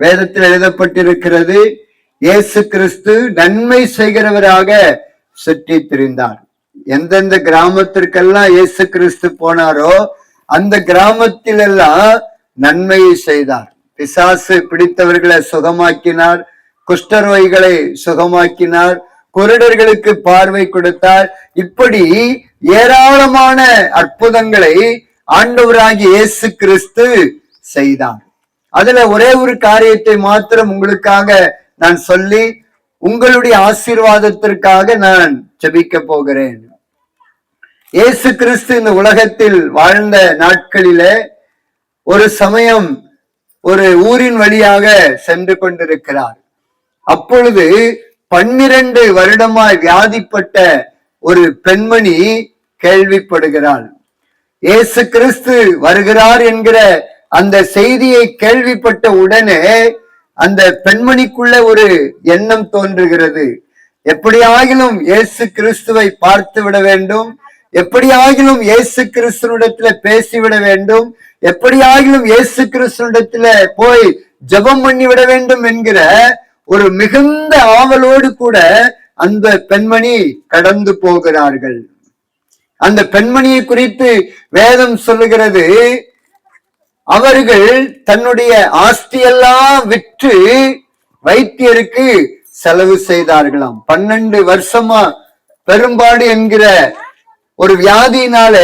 வேதத்தில் எழுதப்பட்டிருக்கிறது இயேசு கிறிஸ்து நன்மை செய்கிறவராக சுற்றி திரிந்தார் எந்தெந்த கிராமத்திற்கெல்லாம் இயேசு கிறிஸ்து போனாரோ அந்த கிராமத்திலெல்லாம் நன்மையை செய்தார். பிசாசு பிடித்தவர்களை சுகமாக்கினார் குஷ்டரோகிகளை சுகமாக்கினார் குருடர்களுக்கு பார்வை கொடுத்தார். இப்படி ஏராளமான அற்புதங்களை ஆண்டவராகிய இயேசு கிறிஸ்து செய்தார். அதுல ஒரே ஒரு காரியத்தை மாத்திரம் உங்களுக்காக நான் சொல்லி உங்களுடைய ஆசீர்வாதத்திற்காக நான் ஜபிக்க போகிறேன். இயேசு கிறிஸ்து இந்த உலகத்தில் வாழ்ந்த நாட்களிலே ஒரு சமயம் ஒரு ஊரின் வழியாக சென்று கொண்டிருக்கிறார். அப்பொழுது பன்னிரண்டு வருடமாய் வியாதிப்பட்ட ஒரு பெண்மணி கேள்விப்படுகிறாள். இயேசு கிறிஸ்து வருகிறார் என்கிற அந்த செய்தியை கேள்விப்பட்ட உடனே அந்த பெண்மணிக்குள்ள ஒரு எண்ணம் தோன்றுகிறது. எப்படியாகிலும் இயேசு கிறிஸ்துவை பார்த்து விட வேண்டும். எப்படியாகிலும் இயேசு கிறிஸ்துவனிடத்துல பேசிவிட வேண்டும். எப்படியாகிலும் இயேசு கிறிஸ்துவனிடத்துல போய் ஜெபம் பண்ணி விட வேண்டும் என்கிற ஒரு மிகுந்த ஆவலோடு கூட அந்த பெண்மணி கடந்து போகிறார்கள். அந்த பெண்மணியை குறித்து வேதம் சொல்லுகிறது. அவர்கள் தன்னுடைய ஆஸ்தியெல்லாம் விற்று வைத்தியருக்கு செலவு செய்தார்களாம். பன்னெண்டு வருஷமா பெரும்பாடு என்கிற ஒரு வியாதியினால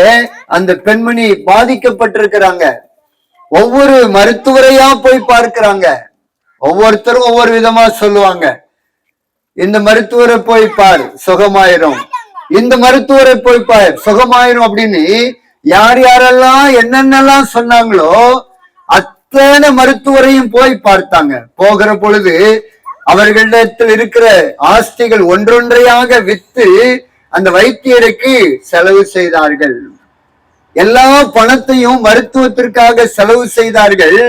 அந்த பெண்மணி பாதிக்கப்பட்டிருக்கிறாங்க. ஒவ்வொரு மருத்துவரையா போய் பார்க்கிறாங்க. ஒவ்வொருத்தரும் ஒவ்வொரு விதமா சொல்லுவாங்க. இந்த மருத்துவரை போய் பார் சுகமாயிரும். இந்த மருத்துவரை போய் பார் சுகமாயிரும் அப்படின்னு யார் யாரெல்லாம் என்னென்னலாம் சொன்னாங்களோ அத்தனை மருத்துவரையும் போய் பார்த்தாங்க. போகிற பொழுது அவர்களிடத்தில் இருக்கிற ஆஸ்திகள் ஒன்றொன்றையாக வித்து அந்த வைத்தியருக்கு செலவு செய்தார்கள். எல்லா பணத்தையும் மருத்துவத்திற்காக செலவு செய்தார்கள்.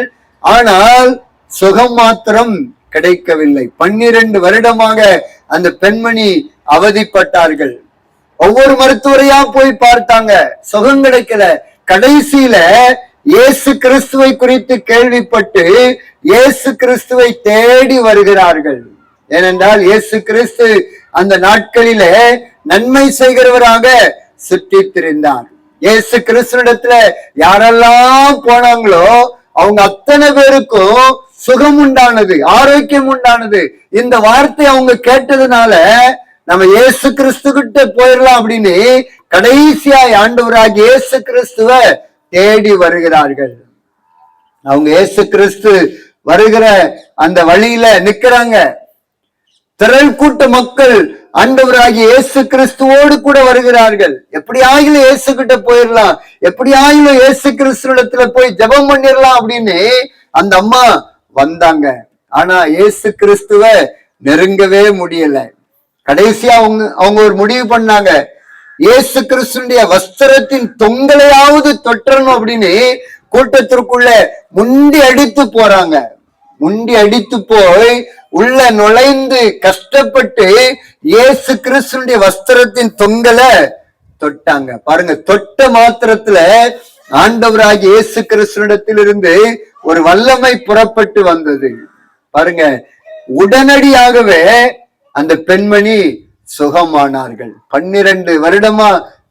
ஆனால் சுகம் மாத்திரம் கிடைக்கவில்லை. பன்னிரண்டு வருடமாக அந்த பெண்மணி அவதிப்பட்டார்கள். ஒவ்வொரு மருத்துவரையா போய் பார்த்தாங்க. சுகம் கிடைக்கல. கடைசியில இயேசு கிறிஸ்துவை குறித்து கேள்விப்பட்டு இயேசு கிறிஸ்துவை தேடி வருகிறார்கள். ஏனென்றால் இயேசு கிறிஸ்து அந்த நாட்களிலே நன்மை செய்கிறவராக சுற்றித்திருந்தார் இயேசு கிறிஸ்துவிடத்துல யாரெல்லாம் போனாங்களோ அவங்க அத்தனை பேருக்கும் சுகம் உண்டானது ஆரோக்கியம் உண்டானது. இந்த வார்த்தை அவங்க கேட்டதுனால நம்ம இயேசு கிறிஸ்து கிட்ட போயிடலாம் அப்படின்னு கடைசியாய் ஆண்டவராக இயேசு கிறிஸ்துவ தேடி வருகிறார்கள். அவங்க இயேசு கிறிஸ்து வருகிற அந்த வழியில நிக்கிறாங்க. திரள் கூட்ட மக்கள் ஆண்டவராகிய இயேசு கிறிஸ்துவோடு கூட வருகிறார்கள். எப்படி ஆகிலும் இயேசு கிட்ட போயிடலாம். எப்படி ஆகிலும் இயேசு கிறிஸ்துவிடத்துல போய் ஜெபம் பண்ணிடலாம் அப்படின்னு அந்த அம்மா வந்தாங்க. ஆனா இயேசு கிறிஸ்துவ நெருங்கவே முடியல. கடைசியா அவங்க அவங்க ஒரு முடிவு பண்ணாங்க. இயேசு கிறிஸ்துடைய வஸ்திரத்தின் தொங்கலையாவது தொற்றணும் அப்படின்னு கூட்டத்திற்குள்ள முண்டி அடித்து போறாங்க. முண்டி அடித்து போய் உள்ள நுழைந்து கஷ்டப்பட்டு இயேசு கிறிஸ்துடைய வஸ்திரத்தின் தொங்கலை தொட்டாங்க. பாருங்க தொட்ட மாத்திரத்துல ஆண்டவராக இயேசு கிறிஸ்துடத்திலிருந்து ஒரு வல்லமை புறப்பட்டு வந்தது. பாருங்க உடனடியாகவே அந்த பெண்மணி சுகமானார்கள். பன்னிரண்டு வருடமா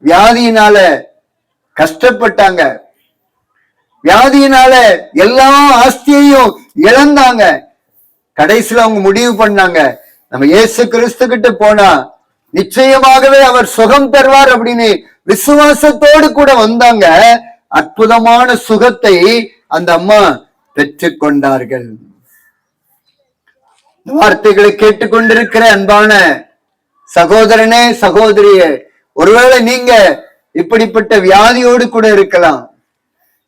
வியாதியினால கஷ்டப்பட்டாங்க. வியாதியினால எல்லா ஆஸ்தியையும் இழந்தாங்க. கடைசியில அவங்க முடிவு பண்ணாங்க. நம்ம இயேசு கிறிஸ்து கிட்ட போனா நிச்சயமாகவே அவர் சுகம் தருவார் அப்படின்னு விசுவாசத்தோடு கூட வந்தாங்க. அற்புதமான சுகத்தை அந்த அம்மா பெற்றுக்கொண்டார்கள். வார்த்தைகளை கேட்டுக்கொண்டிருக்கிற அன்பான சகோதரனே சகோதரியே ஒருவேளை நீங்க இப்படிப்பட்ட வியாதியோடு கூட இருக்கலாம்.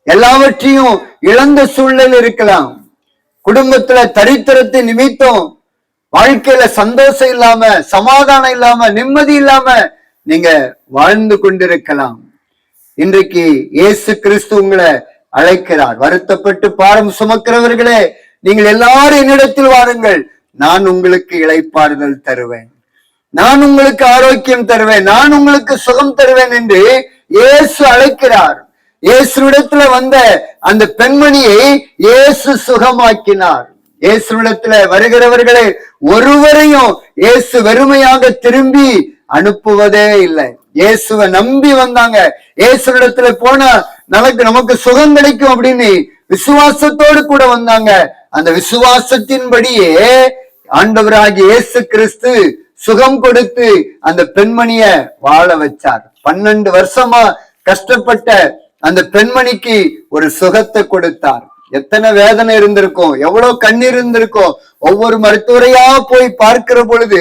எல்லாவற்றையும் இழந்த சூழ்நிலை இருக்கலாம். குடும்பத்துல தரித்திரத்தை நிமித்தம் வாழ்க்கையில சந்தோஷம் இல்லாம சமாதானம் இல்லாம நிம்மதி இல்லாம நீங்க வாழ்ந்து கொண்டிருக்கலாம். இன்றைக்கு இயேசு கிறிஸ்து உங்களை அழைக்கிறார். வருத்தப்பட்டு பாரம் சுமக்கிறவர்களே நீங்கள் எல்லாரும் என்னிடத்தில் வாருங்கள். நான் உங்களுக்கு இளைப்பாறுதல் தருவேன். நான் உங்களுக்கு ஆரோக்கியம் தருவேன். நான் உங்களுக்கு சுகம் தருவேன் என்று இயேசு அழைக்கிறார். இயேசுடத்துல வந்த அந்த பெண்மணியை இயேசு சுகமாக்கினார். இயேசுடத்துல வருகிறவர்களை ஒருவரையும் இயேசு வெறுமையாக திரும்பி அனுப்புவதே இல்லை. இயேசுவை நம்பி வந்தாங்க. இயேசுடத்துல போனா நமக்கு நமக்கு சுகம் கிடைக்கும் அப்படின்னு விசுவாசத்தோடு கூட வந்தாங்க. அந்த விசுவாசத்தின்படியே ஆண்டவராகிய இயேசு கிறிஸ்து சுகம் கொடுத்து அந்த பெண்மணிய வாழ வச்சார். பன்னெண்டு வருஷமா கஷ்டப்பட்ட அந்த பெண்மணிக்கு ஒரு சுகத்தை கொடுத்தார். எத்தனை வேதனை இருந்திருக்கும் எவ்வளவு கண்ணீர் இருந்திருக்கும். ஒவ்வொரு மருத்துவரையா போய் பார்க்கிற பொழுது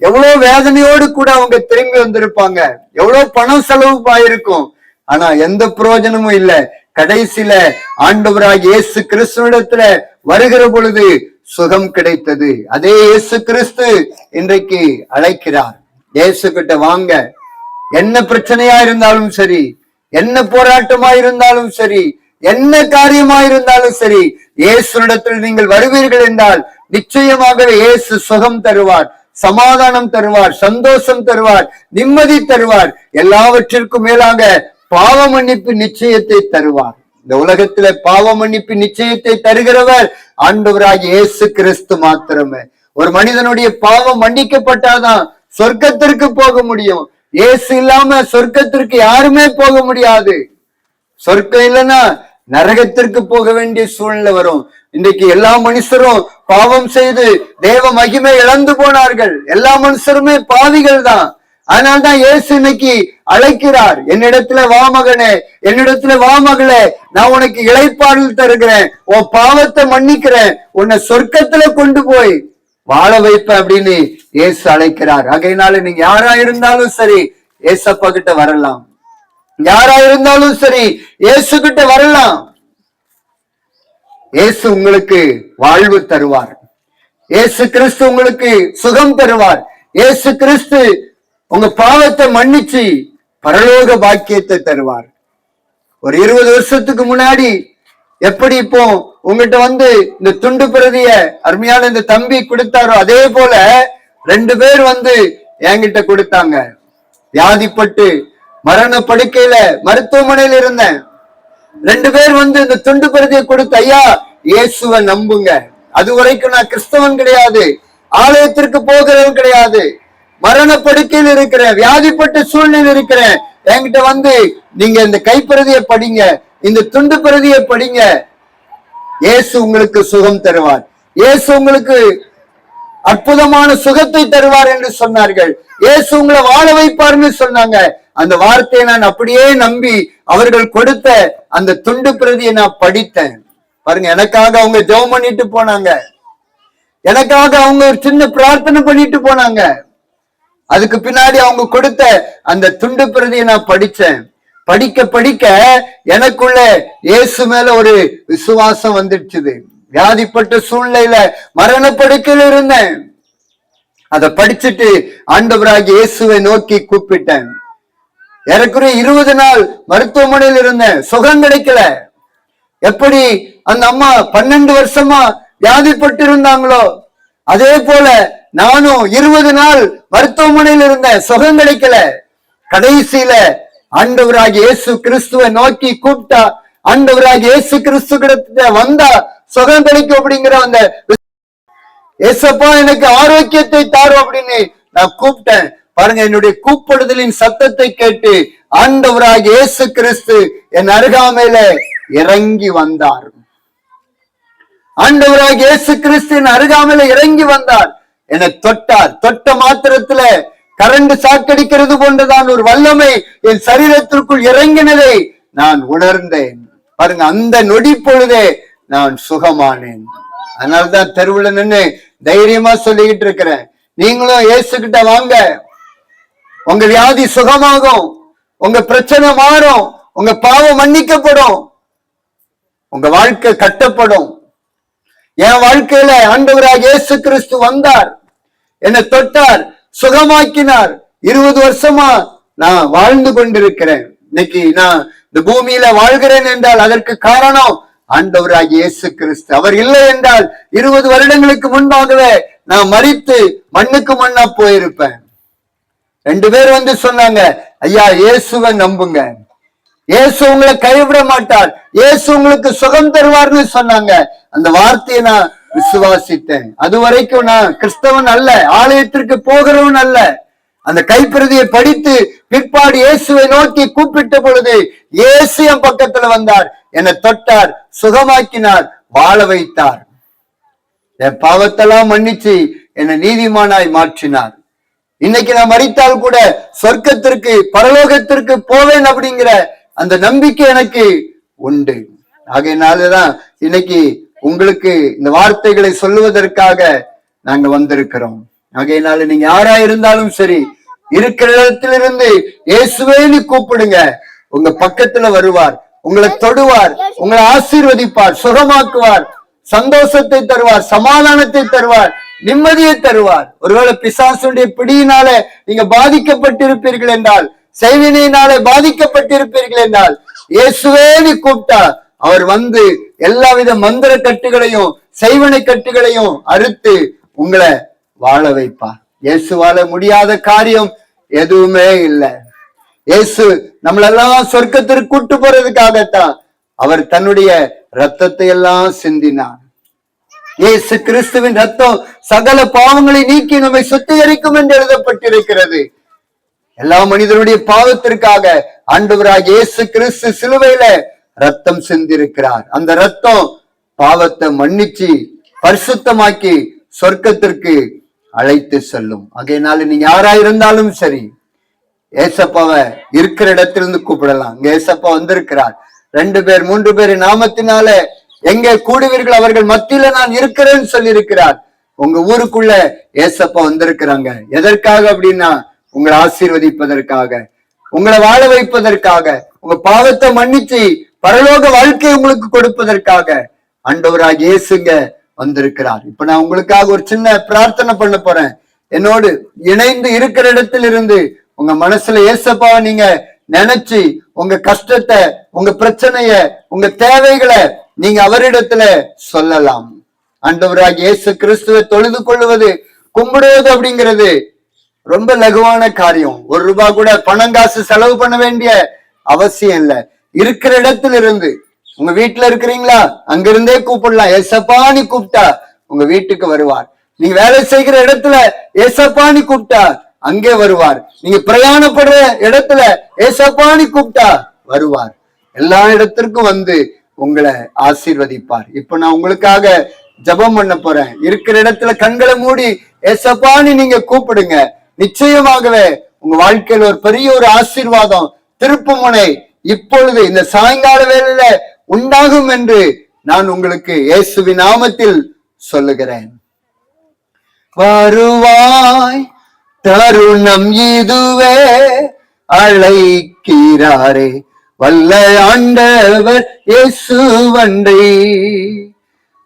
எவ்வளவு வேதனையோடு கூட அவங்க திரும்பி வந்திருப்பாங்க. எவ்வளவு பணம் செலவு ஆயிருக்கும் ஆனா எந்த பிரயோஜனமும் இல்ல. கடைசியில ஆண்டவராக இயேசு கிறிஸ்துவிடத்துல வருகிற பொழுது சுகம் கிடைத்தது. அதே இயேசு கிறிஸ்து இன்றைக்கு அழைக்கிறார். இயேசு கிட்ட வாங்க. என்ன பிரச்சனையா இருந்தாலும் சரி என்ன போராட்டமா இருந்தாலும் சரி என்ன காரியமா இருந்தாலும் சரி இயேசுனிடத்தில் நீங்கள் வருவீர்கள் என்றால் நிச்சயமாகவே இயேசு சுகம் தருவார் சமாதானம் தருவார் சந்தோஷம் தருவார் நிம்மதி தருவார் எல்லாவற்றிற்கும் மேலாக பாவ மன்னிப்பு நிச்சயத்தை தருவார். இந்த உலகத்துல பாவ மன்னிப்பு நிச்சயத்தை தருகிறவர் ஆண்டவராக இயேசு கிறிஸ்து மாத்திரமே. ஒரு மனிதனுடைய பாவம் மன்னிக்கப்பட்டாதான் சொர்க்கத்திற்கு போக முடியும். இயேசு இல்லாம சொர்க்கத்திற்கு யாருமே போக முடியாது. சொர்க்கம் இல்லைன்னா நரகத்திற்கு போக வேண்டிய சூழ்நிலை வரும். இன்றைக்கு எல்லா மனுஷரும் பாவம் செய்து தேவ மகிமை இழந்து போனார்கள். எல்லா மனுஷருமே பாவிகள் தான் அதனால்தான் இயேசு இன்னைக்கு அழைக்கிறார் என்னிடத்துல வா மகனே என்னிடத்துல வா மகளே நான் உனக்கு இழைப்பாடல் தருகிறேன் உன் பாவத்தை மன்னிக்கிறேன் உன்னை சொர்க்கத்துல கொண்டு போய் வாழ வைப்பேன் அப்படின்னு இயேசு அழைக்கிறார். அகையினால நீங்க யாரா இருந்தாலும் சரி ஏசப்பா கிட்ட வரலாம். யாரா இருந்தாலும் சரி இயேசு கிட்ட வரலாம். இயேசு உங்களுக்கு வாழ்வு தருவார். இயேசு கிறிஸ்து உங்களுக்கு சுகம் தருவார். இயேசு கிறிஸ்து உங்க பாவத்தை மன்னிச்சு பரலோக பாக்கியத்தை தருவார். ஒரு இருபது வருஷத்துக்கு முன்னாடி எப்படி இப்போ உங்ககிட்ட வந்து இந்த துண்டு பிரதிய அருமையான இந்த தம்பி கொடுத்தாரோ அதே போல ரெண்டு பேர் வந்து என்கிட்ட கொடுத்தாங்க. வியாதிப்பட்டு மரண படுக்கையில மருத்துவமனையில இருந்தேன். ரெண்டு பேர் வந்து இந்த துண்டு பிரதியை கொடுத்த ஐயா இயேசுவை நம்புங்க. அது வரைக்கும் நான் கிறிஸ்தவன் கிடையாது. ஆலயத்திற்கு போகிறவன் கிடையாது. மரண படுக்கையில் இருக்கிறேன் வியாதிப்பட்ட சூழ்நிலை இருக்கிறேன். என்கிட்ட வந்து நீங்க இந்த கைப்பிரதியை படிங்க இந்த துண்டு பிரதியை படிங்க. இயேசு உங்களுக்கு சுகம் தருவார். இயேசு உங்களுக்கு அற்புதமான சுகத்தை தருவார் என்று சொன்னார்கள். இயேசு உங்களை வாழ வைப்பார்னு சொன்னாங்க. அந்த வார்த்தையை நான் அப்படியே நம்பி அவர்கள் கொடுத்த அந்த துண்டு பிரதியை நான் படித்தேன். பாருங்க எனக்காக அவங்க ஜெபம் பண்ணிட்டு போனாங்க. எனக்காக அவங்க ஒரு சின்ன பிரார்த்தனை பண்ணிட்டு போனாங்க. அதுக்கு பின்னாடி அவங்க கொடுத்த அந்த துண்டு பிரதியை நான் படிச்சேன். படிக்க படிக்க எனக்குள்ள இயேசு மேல ஒரு விசுவாசம் வந்துடுச்சுது. வியாதிப்பட்ட சூழ்நிலையில மரணப்படுக்கையில் இருந்தேன். அதை படிச்சுட்டு ஆண்டவராகி இயேசுவை நோக்கி கூப்பிட்டேன். ஏறக்குறைய இருபது நாள் மருத்துவமனையில் இருந்தேன். சுகம் கிடைக்கல. எப்படி அந்த அம்மா பன்னெண்டு வருஷமா வியாதிப்பட்டு இருந்தாங்களோ அதே போல நானும் இருபது நாள் மருத்துவமனையில் இருந்தேன் சுகம் கிடைக்கல. கடைசியில ஆண்டவராக இயேசு கிறிஸ்துவை நோக்கி கூப்பிட்டா ஆண்டவராக இயேசு கிறிஸ்து கிட்ட வந்தா சுகம் கிடைக்கும் அப்படிங்கிற அந்த ஏசப்பா எனக்கு ஆரோக்கியத்தை தாரும் அப்படின்னு நான் கூப்பிட்டேன். பாருங்க என்னுடைய கூப்பிடுதலின் சத்தத்தை கேட்டு ஆண்டவராக இயேசு கிறிஸ்து என் அருகாமையில இறங்கி வந்தார். ஆண்டவராக இயேசு கிறிஸ்து என் அருகாமையில இறங்கி வந்தார். என்னை தொட்டார். தொட்ட மாத்திரத்துல கரண்ட் சாக்கடிக்கிறது போன்றதான் ஒரு வல்லமை என் சரீரத்திற்குள் இறங்கினதை நான் உணர்ந்தேன். பாருங்க அந்த நொடி பொழுதே நான் சுகமானேன். அதனால்தான் தெருவுல நின்னு தைரியமா சொல்லிக்கிட்டு இருக்கிறேன். நீங்களும் இயேசுகிட்ட வாங்க. உங்க வியாதி சுகமாகும். உங்க பிரச்சனை மாறும். உங்க பாவம் மன்னிக்கப்படும். உங்க வாழ்க்கை கட்டப்படும். என் வாழ்க்கையில ஆண்டவராக இயேசு கிறிஸ்து வந்தார். என்னை தொட்டார் சுகமாக்கினார். இருபது வருஷமா நான் வாழ்ந்து கொண்டிருக்கிறேன். இன்னைக்கு நான் இந்த பூமியில வாழ்கிறேன் என்றால் அதற்கு காரணம் ஆண்டவராக இயேசு கிறிஸ்து. அவர் இல்லை என்றால் இருபது வருடங்களுக்கு முன்பாகவே நான் மறித்து மண்ணுக்கு மண்ணா போயிருப்பேன். ரெண்டு பேர் வந்து சொன்னாங்க ஐயா இயேசுவை நம்புங்க. இயேசு உங்களை கைவிட மாட்டார். இயேசு உங்களுக்கு சுகம் தருவார்னு சொன்னாங்க. அந்த வார்த்தையை நான் விசுவாசித்தேன். அது வரைக்கும் நான் கிறிஸ்தவன் அல்ல. ஆலயத்திற்கு போகிறவன் அல்ல. அந்த கைப்பிரதியை படித்து பிற்பாடு இயேசுவை நோக்கி கூப்பிட்ட பொழுது இயேசு என் பக்கத்துல வந்தார். என்னை தொட்டார் சுகமாக்கினார் வாழ வைத்தார். என் பாவத்தெல்லாம் மன்னிச்சு என்னை நீதிமானாய் மாற்றினார். இன்னைக்கு நான் மறித்தால் கூட சொர்க்கத்திற்கு பரலோகத்திற்கு போவேன் அப்படிங்கிற அந்த நம்பிக்கை எனக்கு உண்டு. ஆகையினாலதான் இன்னைக்கு உங்களுக்கு இந்த வார்த்தைகளை சொல்லுவதற்காக நாங்க வந்திருக்கிறோம். ஆகையினால நீங்க யாரா இருந்தாலும் சரி இருக்கிற இடத்திலிருந்து இயேசுவேன்னு கூப்பிடுங்க. உங்க பக்கத்துல வருவார் உங்களை தொடுவார் உங்களை ஆசீர்வதிப்பார் சுகமாக்குவார் சந்தோஷத்தை தருவார் சமாதானத்தை தருவார் நிம்மதியை தருவார். ஒருவேளை பிசாசுடைய பிடியினால நீங்க பாதிக்கப்பட்டிருப்பீர்கள் என்றால் செய்வினையினாலே பாதிக்கப்பட்டிருப்பீர்கள் என்றால் இயேசுவேனு கூப்பிட்டா அவர் வந்து எல்லாவித மந்திர கட்டுகளையும் செய்வனை கட்டுகளையும் அறுத்து உங்களை வாழ வைப்பார். இயேசுவால முடியாத காரியம் எதுவுமே இல்லை. இயேசு நம்மளெல்லாம் சொர்க்கத்திற்கு கூட்டு போறதுக்காகத்தான் அவர் தன்னுடைய ரத்தத்தை எல்லாம் சிந்தினார். இயேசு கிறிஸ்துவின் ரத்தம் சகல பாவங்களை நீக்கி நம்மை சுத்திகரிக்கும் என்று எழுதப்பட்டிருக்கிறது. எல்லா மனிதனுடைய பாவத்திற்காக ஆண்டவராக இயேசு கிறிஸ்து சிலுவையில ரத்தம் சிந்திருக்கிறார். அந்த ரத்தம் பாவத்தை மன்னிச்சு பரிசுத்தமாக்கி சொர்க்கத்திற்கு அழைத்து செல்லும். அகையினால நீங்க யாரா இருந்தாலும் சரி ஏசப்பாவை இருக்கிற இடத்திலிருந்து கூப்பிடலாம். இங்க ஏசப்பா வந்திருக்கிறார். ரெண்டு பேர் மூன்று பேர் நாமத்தினால எங்க கூடுவீர்கள்? அவர்கள் மத்தியில நான் இருக்கிறேன்னு சொல்லியிருக்கிறார். உங்க ஊருக்குள்ள ஏசப்பா வந்திருக்கிறாங்க. எதற்காக அப்படின்னா உங்களை ஆசீர்வதிப்பதற்காக உங்களை வாழ வைப்பதற்காக உங்க பாவத்தை மன்னிச்சு பரலோக வாழ்க்கை உங்களுக்கு கொடுப்பதற்காக அண்டவராக இயேசுங்க வந்திருக்கிறார். இப்ப நான் உங்களுக்காக ஒரு சின்ன பிரார்த்தனை பண்ண போறேன். என்னோடு இணைந்து இருக்கிற இடத்துல இருந்து உங்க மனசுல ஏசப்பாவை நீங்க நினைச்சு உங்க கஷ்டத்தை உங்க பிரச்சனைய உங்க தேவைகளை நீங்க அவரிடத்துல சொல்லலாம். அண்டவராக இயேசு கிறிஸ்துவை தொழுது கொள்வது கும்பிடுவது அப்படிங்கிறது ரொம்ப லகுவான காரியம். ஒரு ரூபாய் கூட பணம் காசு செலவு பண்ண வேண்டிய அவசியம் இல்ல. இருக்கிற இடத்துல இருந்து உங்க வீட்டுல இருக்கிறீங்களா? அங்கிருந்தே கூப்பிடலாம். ஏசப்பான்னு கூப்பிட்டா உங்க வீட்டுக்கு வருவார். நீங்க வேலை செய்கிற இடத்துல ஏசப்பான்னு கூப்பிட்டா அங்கே வருவார். நீங்க பிரயாணப்படுற இடத்துல ஏசப்பான்னு கூப்பிட்டா வருவார். எல்லா இடத்திற்கும் வந்து உங்களை ஆசீர்வதிப்பார். இப்ப நான் உங்களுக்காக ஜெபம் பண்ண போறேன். இருக்கிற இடத்துல கண்களை மூடி ஏசப்பான்னு நீங்க கூப்பிடுங்க. நிச்சயமாகவே உங்க வாழ்க்கையில ஒரு பெரிய ஒரு ஆசீர்வாதம் திருப்புமுனை இப்பொழுது இந்த சாயங்கால வேளையில உண்டாகும் என்று நான் உங்களுக்கு இயேசுவி நாமத்தில் சொல்லுகிறேன். வருவாய் தருணம் இதுவே அழைக்கிறாரே வல்ல ஆண்டவர் இயேசுவண்டை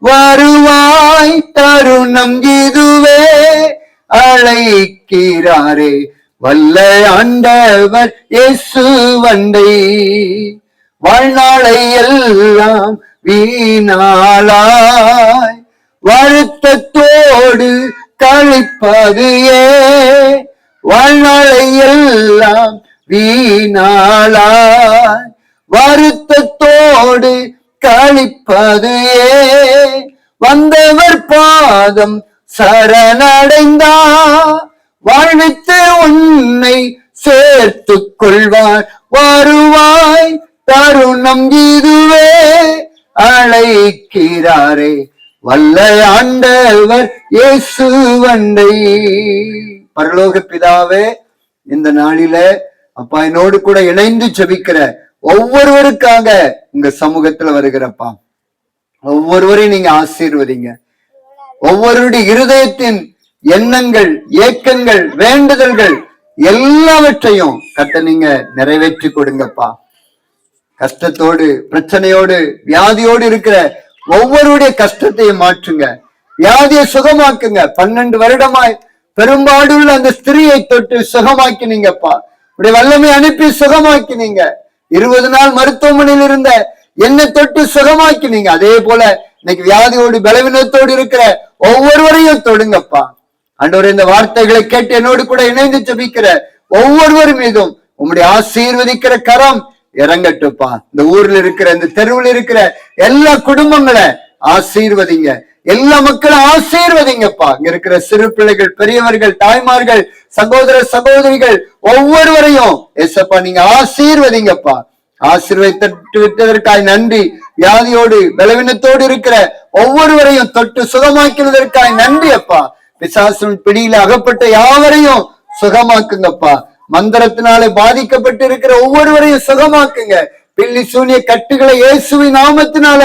வருவாய் தருணம் இதுவே அழைக்கிறாரே. வல்ல ஆண்டவர் இயேசு வண்டை. வாழ்நாளை எல்லாம் வீணாளாய். வருத்தத்தோடு கழிப்பது ஏன் வாழ்நாளை எல்லாம் வீணாளாய். வருத்தத்தோடு கழிப்பது ஏன் வந்தவர் பாதம் சரணடைந்தா வாழ்வித்து உன்னை சேர்த்துக் கொள்வார். வருவாய் தருணம் இதுவே அழைக்கிறாரே. வல்லையாண்டவர் இயேசு வண்டை பரலோக பிதாவே இந்த நாளில அப்பா என்னோடு கூட இணைந்து செபிக்கிற ஒவ்வொருவருக்காக உங்க சமூகத்துல வருகிறப்பா. ஒவ்வொருவரையும் நீங்க ஆசீர்வதிங்க. ஒவ்வொருடைய இருதயத்தின் எண்ணங்கள் ஏக்கங்கள் வேண்டுதல்கள் எல்லாவற்றையும் கட்ட நீங்க நிறைவேற்றி கொடுங்கப்பா. கஷ்டத்தோடு பிரச்சனையோடு வியாதியோடு இருக்கிற ஒவ்வொருடைய கஷ்டத்தையும் மாற்றுங்க. வியாதியை சுகமாக்குங்க. பன்னெண்டு வருடமாய் பெரும்பாடுள்ள அந்த ஸ்திரியை தொட்டு சுகமாக்கினீங்கப்பா. இப்படி வல்லமை அனுப்பி சுகமாக்கினீங்க. இருபது நாள் மருத்துவமனையில் இருந்த என்னை தொட்டு சுகமாக்கினீங்க. அதே போல இன்னைக்கு வியாதியோடு பலவீனத்தோடு இருக்கிற ஒவ்வொருவரையும் தொடுங்கப்பா. ஆண்டவர் இந்த வார்த்தைகளை கேட்டு என்னோடு கூட இணைந்து ஜபிக்கிற ஒவ்வொருவர் மீதும் உம்முடைய ஆசீர்வதிக்கிற கரம் இறங்கட்டுப்பா இந்த ஊர்ல இருக்கிற இந்த தெருவில் இருக்கிற எல்லா குடும்பங்களை ஆசீர்வதிங்க. எல்லா மக்களும் ஆசீர்வதிங்கப்பா. இங்க இருக்கிற சிறு பிள்ளைகள் பெரியவர்கள் தாய்மார்கள் சகோதர சகோதரிகள் ஒவ்வொருவரையும் எசப்பா நீங்க ஆசீர்வதிங்கப்பா. ஆசீர்வதித்து விட்டதற்காய் நன்றி. வியாதியோடு பலவீனத்தோடு இருக்கிற ஒவ்வொருவரையும் தொட்டு சுகமாக்கினதற்காய் நன்றி அப்பா பிசாசின் பிடியில அகப்பட்ட யாவரையும் சுகமாக்குங்கப்பா. மந்திரத்தினாலே பாதிக்கப்பட்டு இருக்கிற ஒவ்வொருவரையும் சுகமாக்குங்க. பில்லி சூனிய கட்டுகளை இயேசுவின் நாமத்தினால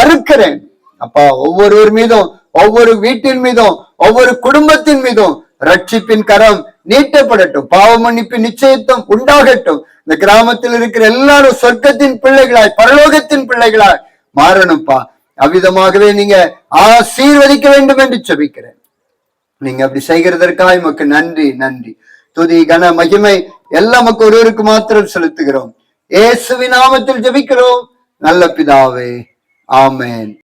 அறுக்கிறேன். அப்பா ஒவ்வொருவர் மீதும் ஒவ்வொரு வீட்டின் மீதும் ஒவ்வொரு குடும்பத்தின் மீதும் ரட்சிப்பின் கரம் நீட்டப்படட்டும். பாவ மன்னிப்பு நிச்சயத்தம் உண்டாகட்டும். இந்த கிராமத்தில் இருக்கிற எல்லாரும் சொர்க்கத்தின் பிள்ளைகளாய் பரலோகத்தின் பிள்ளைகளாய் மாறணும்ப்பா. அவ்விதமாகவே நீங்க ஆசீர்வதிக்க வேண்டும் என்று செபிக்கிறேன் நீங்க அப்படி செய்கிறதற்காக உமக்கு நன்றி நன்றி. துதி கன மகிமை எல்லாம் நமக்கு ஒருவருக்கு மாத்திரம் செலுத்துகிறோம். ஏசுவி நாமத்தில் ஜபிக்கிறோம். நல்ல பிதாவே ஆமேன்.